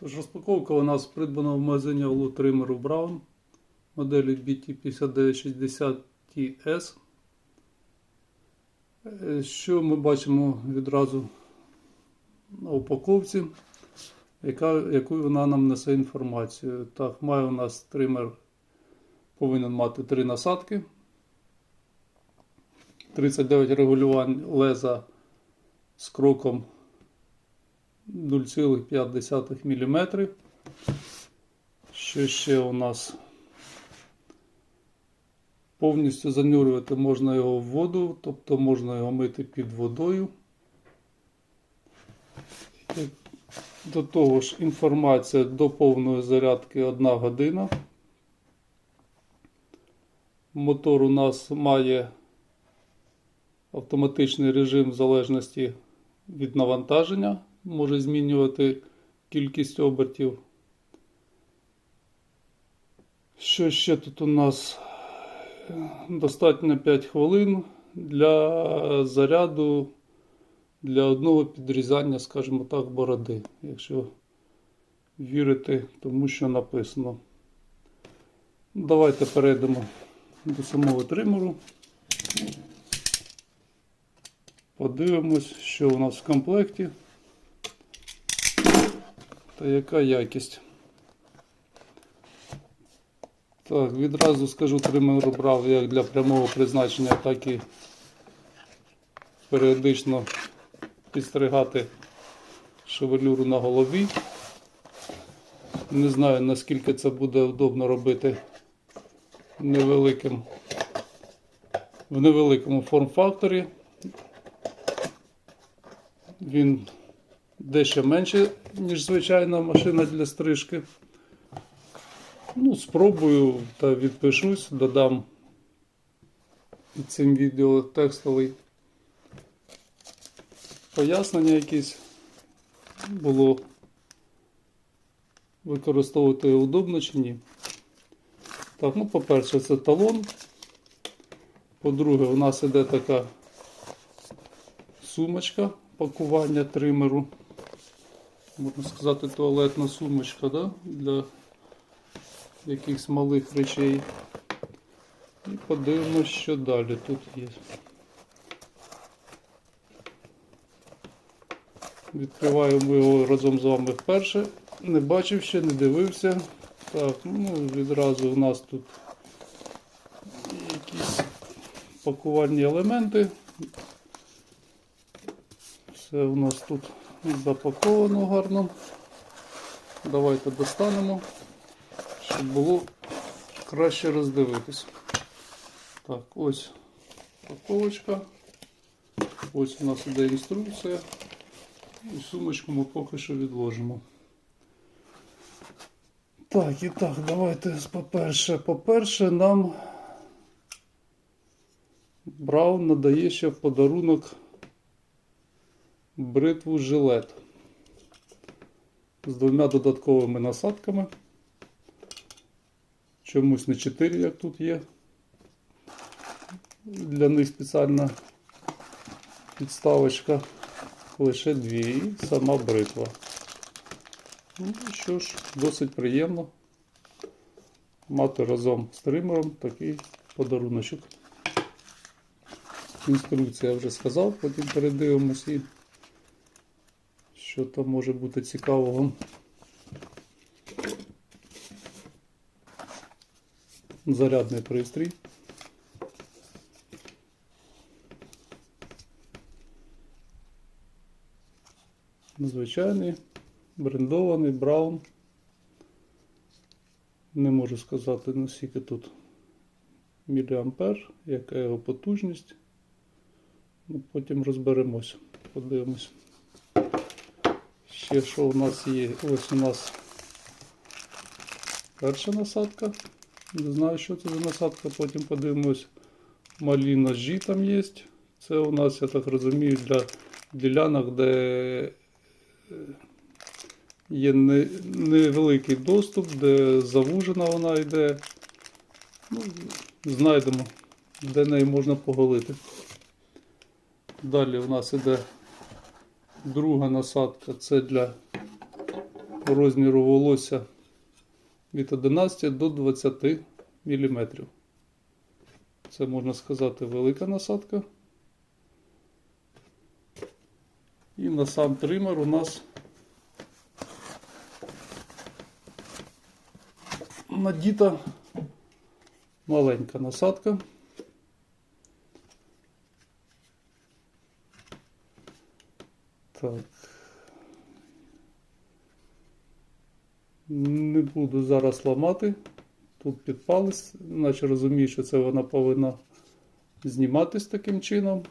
Тож розпаковка у нас придбана в магазині Тримеру Brown моделі BT5960TS. Е, Що ми бачимо відразу на упаковці, яка, яку вона нам несе інформацію. Так, має у нас тример, повинен мати три насадки. 39 регулювань леза з кроком 0,5 мм. Що ще у нас? Повністю занурювати можна його в воду, тобто можна його мити під водою. До того ж, інформація до повної зарядки 1 година. Мотор у нас має автоматичний режим в залежності від навантаження, може змінювати кількість обертів. Що ще тут у нас? Достатньо 5 хвилин для заряду для одного підрізання, скажімо так, бороди, якщо вірити тому, що написано. Давайте перейдемо до самого тримеру. Подивимось, що у нас в комплекті та яка якість. Так, відразу скажу, тример брав як для прямого призначення, так і періодично підстригати шевелюру на голові. Не знаю наскільки це буде вдобно робити невеликим, в невеликому форм-факторі. Він дещо менше, ніж звичайна машина для стрижки. Ну, спробую та відпишусь, додам цим відео текстовий пояснення якісь було використовувати удобно чи ні. Так, ну, по-перше, це талон. По-друге, у нас іде така сумочка пакування тримеру. Можна сказати, туалетна сумочка, да? для якихось малих речей. І подивимось, що далі тут є. Відкриваємо його разом з вами вперше. Не бачив ще, не дивився. Так, ну відразу у нас тут якісь пакувальні елементи. Все у нас тут запаковано гарно. Давайте достанемо, щоб було краще роздивитись. Так, ось паковочка. Ось у нас іде інструкція. І сумочку ми поки що відложимо. Так, і так, давайте по-перше. По-перше, нам Браун надає ще в подарунок бритву жилет з двома додатковими насадками. Чомусь не 4, як тут є. Для них спеціальна підставочка. Лише дві і сама бритва. Ну що ж, досить приємно мати разом з тримером такий подаруночок. Інструкція вже сказав, потім передивимось і що там може бути цікавого. Зарядний пристрій. Звичайний, брендований, браун. Не можу сказати наскільки тут міліампер, яка його потужність. Ну, потім розберемось, подивимось. Ще що у нас є? Ось у нас перша насадка. Не знаю, що це за насадка, потім подивимось. Малі ножі там є. Це у нас, я так розумію, для ділянок, де є невеликий доступ, де завужена вона йде. Ну, знайдемо, де неї можна поголити. Далі у нас іде друга насадка, це для розміру волосся від 11 до 20 мм. Це можна сказати велика насадка. І на сам тример у нас надіта маленька насадка. Так. Не буду зараз ламати. Тут підпалець, наче розумію, що це вона повинна зніматись таким чином.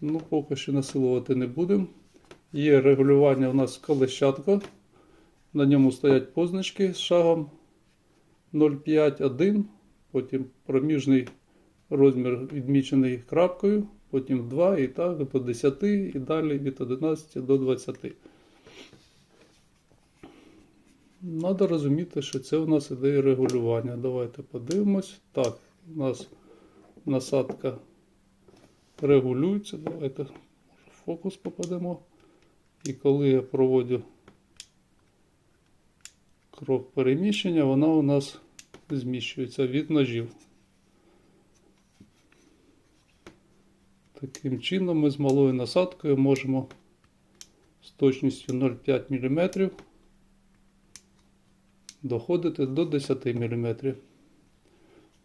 Ну, поки що насилувати не будемо. Є регулювання у нас колещатка. На ньому стоять позначки з шагом 0,5-1, потім проміжний розмір відмічений крапкою, потім 2 і так до 10 і далі від 11 до 20. Надо розуміти, що це у нас іде регулювання. Давайте подивимось. Так, у нас насадка регулюється. Давайте в фокус попадемо. І коли я проводжу крок переміщення, вона у нас зміщується від ножів. Таким чином ми з малою насадкою можемо з точністю 0,5 мм доходити до 10 мм.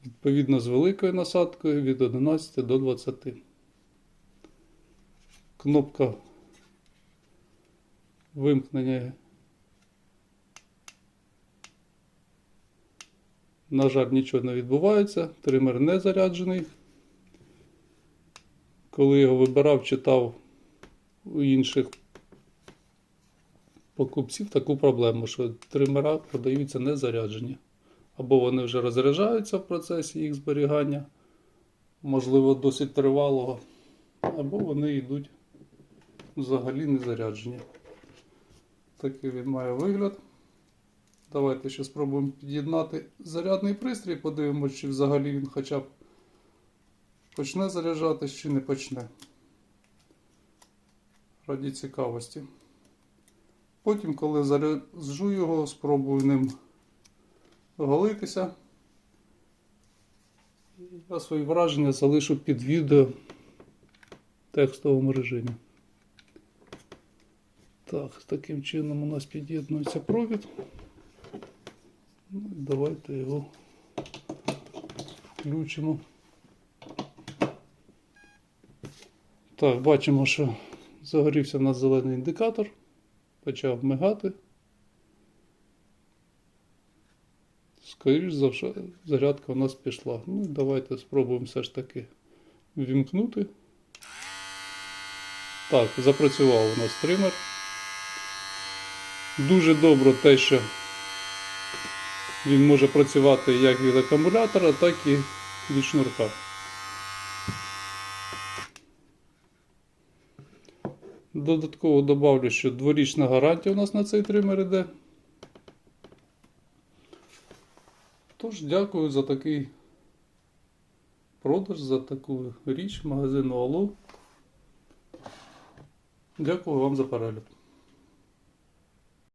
Відповідно з великою насадкою від 11 до 20. Кнопка вимкнення. На жаль, нічого не відбувається, тример не заряджений. Коли його вибирав, читав у інших покупців таку проблему, що тримера продаються не заряджені. Або вони вже розряджаються в процесі їх зберігання, можливо, досить тривалого, або вони йдуть взагалі не заряджені. Такий він має вигляд. Давайте ще спробуємо під'єднати зарядний пристрій, подивимося, чи взагалі він хоча б почне заряджатись, чи не почне. Раді цікавості. Потім, коли заряджу його, спробую ним голитися. Я свої враження залишу під відео в текстовому режимі. Так, таким чином у нас під'єднується провід. Ну, давайте його включимо. Так, бачимо, що загорівся в нас зелений індикатор, почав мигати. Скоріше за все, зарядка у нас пішла. Ну, давайте спробуємо все ж таки вімкнути. Так, запрацював у нас тример. Дуже добре те, що він може працювати як від акумулятора, так і від шнурка. Додатково добавлю, що дворічна гарантія у нас на цей тример іде. Тож, дякую за такий продаж, за таку річ магазину Алло. Дякую вам за перегляд.